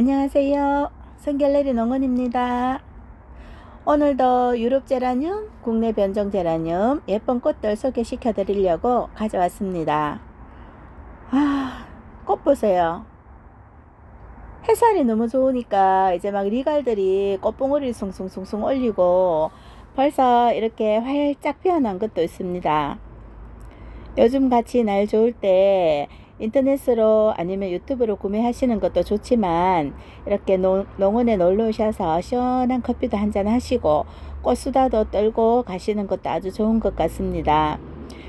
안녕하세요. 성갤러리 농원입니다. 오늘도 유럽 제라늄, 국내 변종 제라늄 예쁜 꽃들 소개시켜 드리려고 가져왔습니다. 아, 꽃 보세요. 햇살이 너무 좋으니까 이제 막 리갈들이 꽃봉오리를 숭숭숭숭 올리고 벌써 이렇게 활짝 피어난 것도 있습니다. 요즘 같이 날 좋을 때 인터넷으로 아니면 유튜브로 구매하시는 것도 좋지만 이렇게 농, 농원에 놀러 오셔서 시원한 커피도 한잔 하시고 꽃수다도 떨고 가시는 것도 아주 좋은 것 같습니다.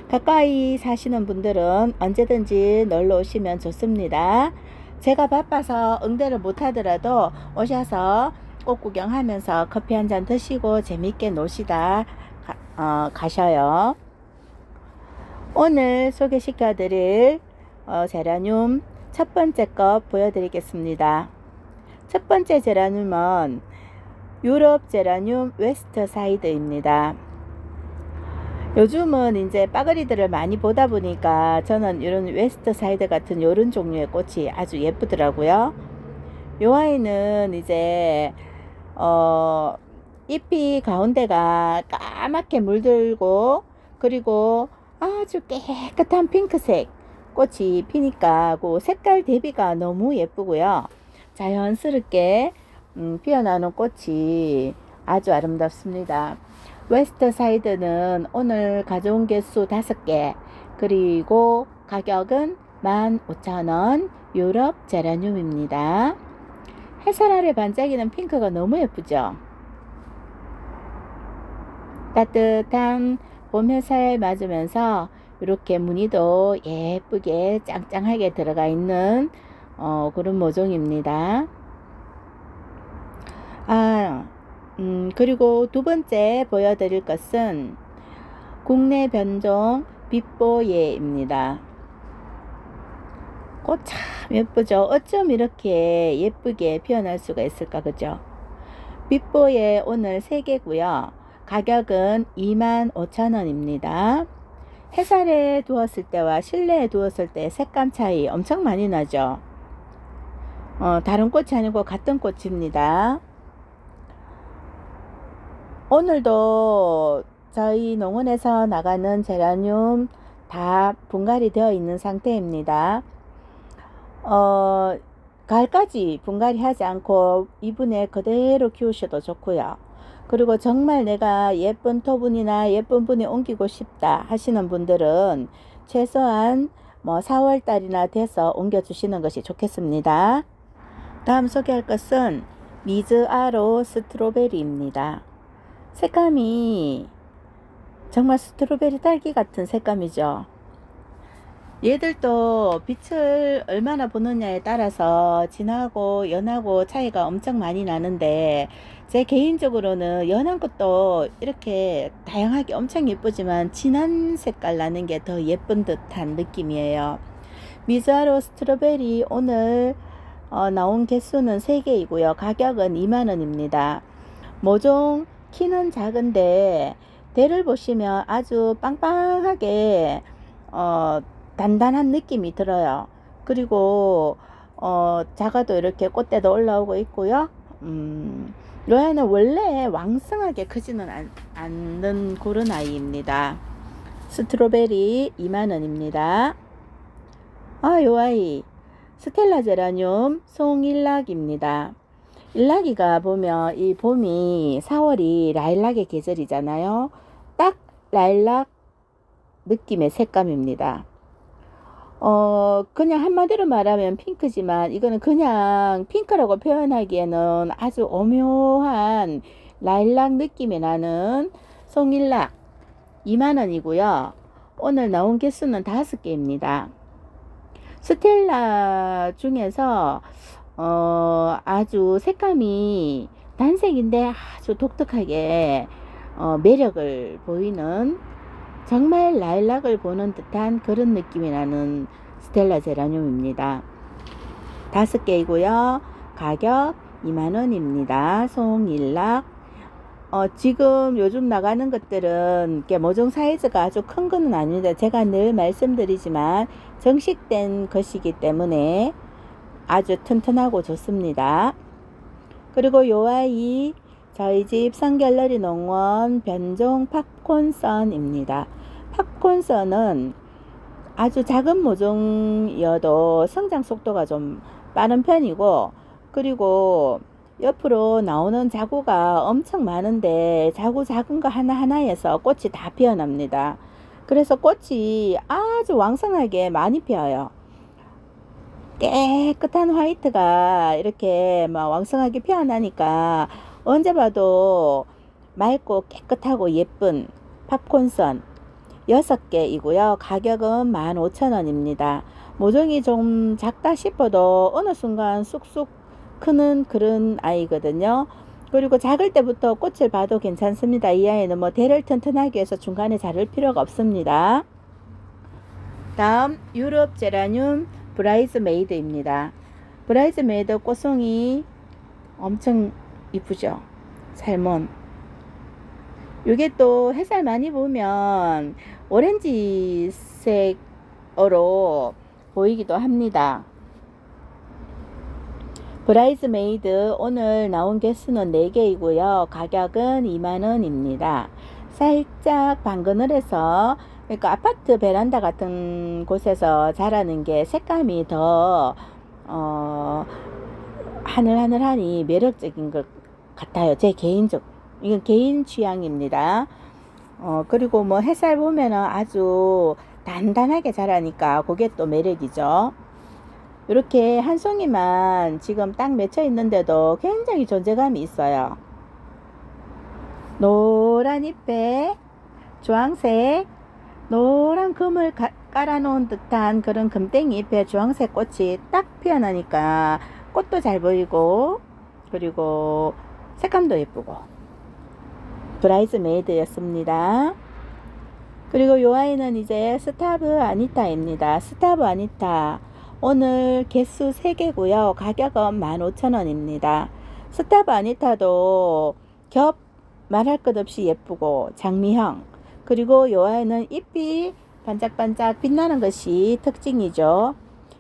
가까이 사시는 분들은 언제든지 놀러 오시면 좋습니다. 제가 바빠서 응대를 못 하더라도 오셔서 꽃 구경하면서 커피 한 잔 드시고 재밌게 노시다 가, 어, 가셔요. 오늘 소개시켜 드릴 어, 제라늄 첫 번째 것 보여드리겠습니다. 첫 번째 제라늄은 유럽 제라늄 웨스트 사이드입니다. 요즘은 이제 빠그리들을 많이 보다 보니까 저는 이런 웨스트 사이드 같은 이런 종류의 꽃이 아주 예쁘더라고요. 요 아이는 이제 어 잎이 가운데가 까맣게 물들고 그리고 아주 깨끗한 핑크색 꽃이 피니까 그 색깔 대비가 너무 예쁘고요. 자연스럽게 음, 피어나는 꽃이 아주 아름답습니다. 웨스트 사이드는 오늘 가져온 개수 5개 그리고 가격은 15,000원 유럽 제라늄입니다. 햇살 아래 반짝이는 핑크가 너무 예쁘죠? 따뜻한 봄 햇살 맞으면서 이렇게 무늬도 예쁘게 짱짱하게 들어가 있는 어, 그런 모종입니다. 아, 음, 그리고 두 번째 보여드릴 것은 국내 변종 빛보예입니다. 꽃 참 예쁘죠? 어쩜 이렇게 예쁘게 피어날 수가 있을까, 그죠? 빛보예 오늘 3개고요. 가격은 25,000원입니다. 해살에 두었을 때와 실내에 두었을 때 색감 차이 엄청 많이 나죠. 어, 다른 꽃이 아니고 같은 꽃입니다. 오늘도 저희 농원에서 나가는 제라늄 다 분갈이 되어 있는 상태입니다. 어, 가을까지 분갈이 하지 않고 이분에 그대로 키우셔도 좋고요. 그리고 정말 내가 예쁜 토분이나 예쁜 분이 옮기고 싶다 하시는 분들은 최소한 뭐 4월 달이나 돼서 옮겨 주시는 것이 좋겠습니다. 다음 소개할 것은 미즈아로 스트로베리입니다. 색감이 정말 스트로베리 딸기 같은 색감이죠. 얘들도 빛을 얼마나 보느냐에 따라서 진하고 연하고 차이가 엄청 많이 나는데 제 개인적으로는 연한 것도 이렇게 다양하게 엄청 예쁘지만 진한 색깔 나는 게 더 예쁜 듯한 느낌이에요. 미즈아로 스트로베리 오늘 어, 나온 개수는 3개이고요. 가격은 2만원입니다. 모종 키는 작은데 대를 보시면 아주 빵빵하게 어, 단단한 느낌이 들어요. 그리고 어, 작아도 이렇게 꽃대도 올라오고 있고요. 음, 로야는 원래 왕성하게 크지는 않, 않는 그런 아이입니다. 스트로베리 2만원입니다. 아, 요 아이. 스텔라 제라늄 송일락입니다. 일락이가 보면 이 봄이 4월이 라일락의 계절이잖아요. 딱 라일락 느낌의 색감입니다. 어, 그냥 한마디로 말하면 핑크지만 이거는 그냥 핑크라고 표현하기에는 아주 오묘한 라일락 느낌이 나는 송일락 2만원이고요. 오늘 나온 개수는 5개입니다. 스텔라 중에서 어, 아주 색감이 단색인데 아주 독특하게 어, 매력을 보이는 정말 라일락을 보는 듯한 그런 느낌이 나는 스텔라 제라늄입니다. 다섯 개이고요. 가격 2만원입니다. 송일락 어, 지금 요즘 나가는 것들은 모종 사이즈가 아주 큰 거는 아닌데 제가 늘 말씀드리지만 정식된 것이기 때문에 아주 튼튼하고 좋습니다. 그리고 요 아이 저희 집 성갤러리 농원 변종 팝콘 선입니다. 팝콘선은 아주 작은 모종이어도 성장 속도가 좀 빠른 편이고 그리고 옆으로 나오는 자구가 엄청 많은데 자구 작은 거 하나하나에서 꽃이 다 피어납니다. 그래서 꽃이 아주 왕성하게 많이 피어요. 깨끗한 화이트가 이렇게 막 왕성하게 피어나니까 언제 봐도 맑고 깨끗하고 예쁜 팝콘선 6개이고요. 가격은 15,000원입니다. 모종이 좀 작다 싶어도 어느 순간 쑥쑥 크는 그런 아이거든요. 그리고 작을 때부터 꽃을 봐도 괜찮습니다. 이 아이는 뭐 대를 튼튼하기 위해서 중간에 자를 필요가 없습니다. 다음 유럽 제라늄 브라이즈 메이드입니다. 브라이즈 메이드 꽃송이 엄청 이쁘죠? 살몬. 이게 또 햇살 많이 보면 오렌지색으로 보이기도 합니다. 브라이즈 메이드 오늘 나온 개수는 4개이고요. 가격은 2만원입니다. 살짝 방그늘해서 그러니까 아파트 베란다 같은 곳에서 자라는 게 색감이 더 어, 하늘하늘하니 매력적인 것 같아요. 제 개인적 이건 개인 취향입니다. 어, 그리고 뭐 햇살 보면은 아주 단단하게 자라니까 그게 또 매력이죠. 이렇게 한 송이만 지금 딱 맺혀 있는데도 굉장히 존재감이 있어요. 노란 잎에 주황색, 노란 금을 가, 깔아놓은 듯한 그런 금땡이 잎에 주황색 꽃이 딱 피어나니까 꽃도 잘 보이고 그리고 색감도 예쁘고 브라이즈 메이드였습니다. 그리고 이 아이는 이제 스타브 아니타입니다. 스타브 아니타 오늘 개수 3개고요. 가격은 15,000원입니다. 스타브 아니타도 겹 말할 것 없이 예쁘고 장미형 그리고 이 아이는 잎이 반짝반짝 빛나는 것이 특징이죠.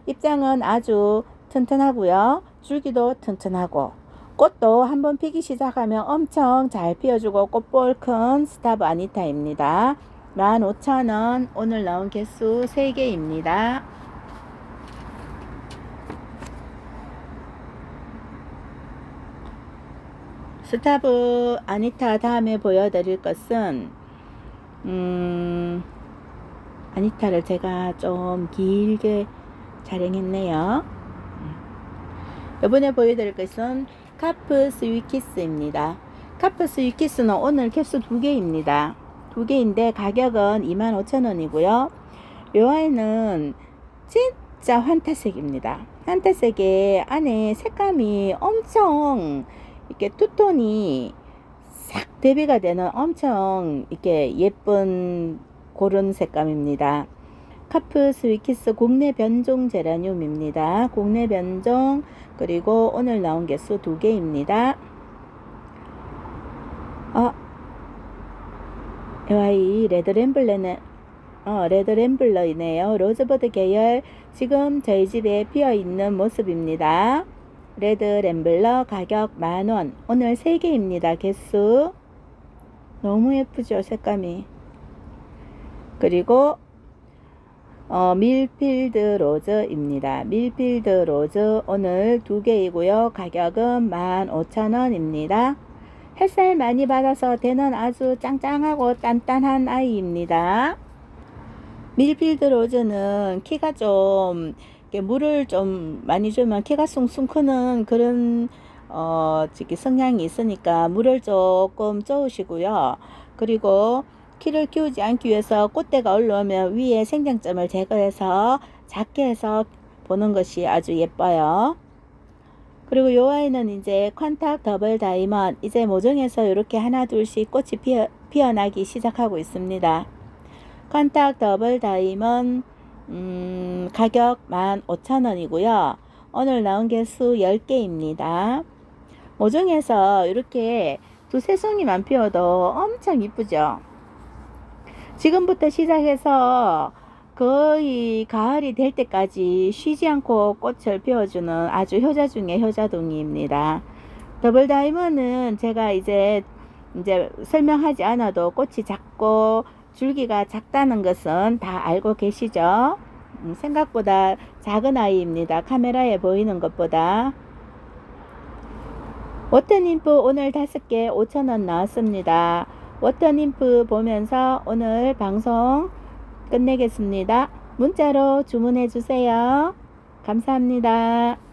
잎장은 아주 튼튼하고요. 줄기도 튼튼하고 꽃도 한번 피기 시작하면 엄청 잘 피어주고 꽃볼 큰 스타브 아니타입니다. 15,000원 오늘 나온 개수 3개입니다. 스타브 아니타 다음에 보여드릴 것은 음, 아니타를 제가 좀 길게 촬영했네요. 이번에 보여드릴 것은 카프 스 위키스입니다. 카프 스 위키스는 오늘 캡슐 두 개입니다. 두 개인데 가격은 25,000원이고요. 요 아이는 진짜 환타색입니다. 환타색에 안에 색감이 엄청 이렇게 투톤이 싹 대비가 되는 엄청 이렇게 예쁜 고른 색감입니다. 카프 스위키스 국내 변종 제라늄입니다. 국내 변종 그리고 오늘 나온 개수 두 개입니다. 어, 이 아이 레드 램블러는 어, 레드 램블러이네요. 로즈버드 계열 지금 저희 집에 피어 있는 모습입니다. 레드 램블러 가격 만원 오늘 3개입니다 개수 너무 예쁘죠 색감이 그리고 어, 밀필드 로즈입니다. 밀필드 로즈 오늘 2개이고요. 가격은 15,000원입니다. 햇살 많이 받아서 되는 아주 짱짱하고 단단한 아이입니다. 밀필드 로즈는 키가 좀 물을 좀 많이 주면 키가 숭숭 크는 그런 어, 성향이 있으니까 물을 조금 쪼으시고요. 그리고 키를 키우지 않기 위해서 꽃대가 올라오면 위에 생장점을 제거해서 작게 해서 보는 것이 아주 예뻐요. 그리고 요 아이는 이제 컨탁 더블 다이먼 이제 모종에서 이렇게 하나 둘씩 꽃이 피어, 피어나기 시작하고 있습니다. 컨탁 더블 다이먼 음, 가격 15,000원이고요. 오늘 나온 개수 10개입니다. 모종에서 이렇게 두세 송이만 피워도 엄청 이쁘죠? 지금부터 시작해서 그 거의 가을이 될 때까지 쉬지 않고 꽃을 피워주는 아주 효자 중의 효자동이입니다. 더블 다이먼은 제가 이제 이제 설명하지 않아도 꽃이 작고 줄기가 작다는 것은 다 알고 계시죠? 음, 생각보다 작은 아이입니다. 카메라에 보이는 것보다. 워터님프 오늘 다섯 개 5,000원 나왔습니다. 워터님프 보면서 오늘 방송 끝내겠습니다. 문자로 주문해 주세요. 감사합니다.